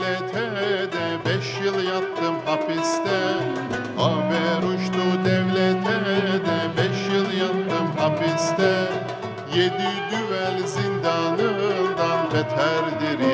devlete de Beş yıl yattım hapiste. Haber uçtu devlete de Beş yıl yattım hapiste. Yedi düvel zindanından beterdir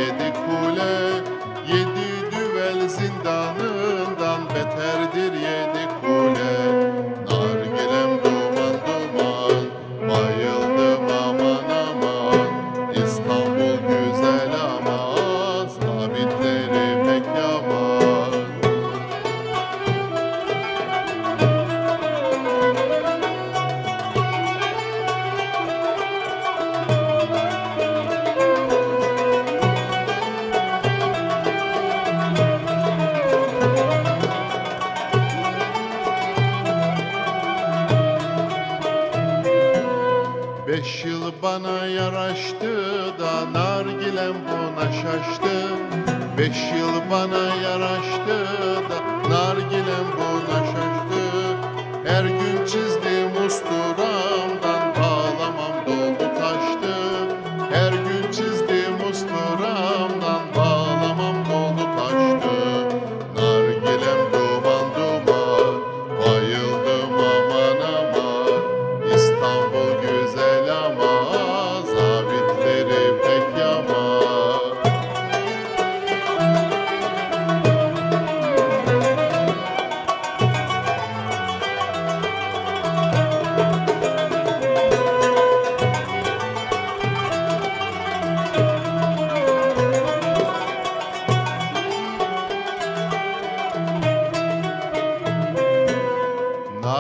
Beş yıl bana yaraştı da nargilem buna şaştı. Beş yıl bana yaraştı da nargilem buna şaştı. Her gün çizdiğim usturamdan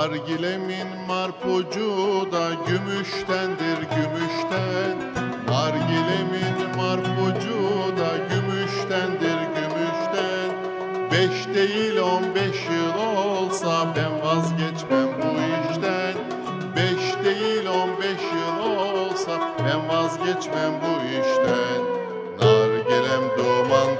Nargilemin marpucu da gümüştendir gümüşten. Nargilemin marpucu da gümüştendir gümüşten. Beş değil on beş yıl olsa ben vazgeçmem bu işten. Beş değil on beş yıl olsa ben vazgeçmem bu işten. Nargilem duman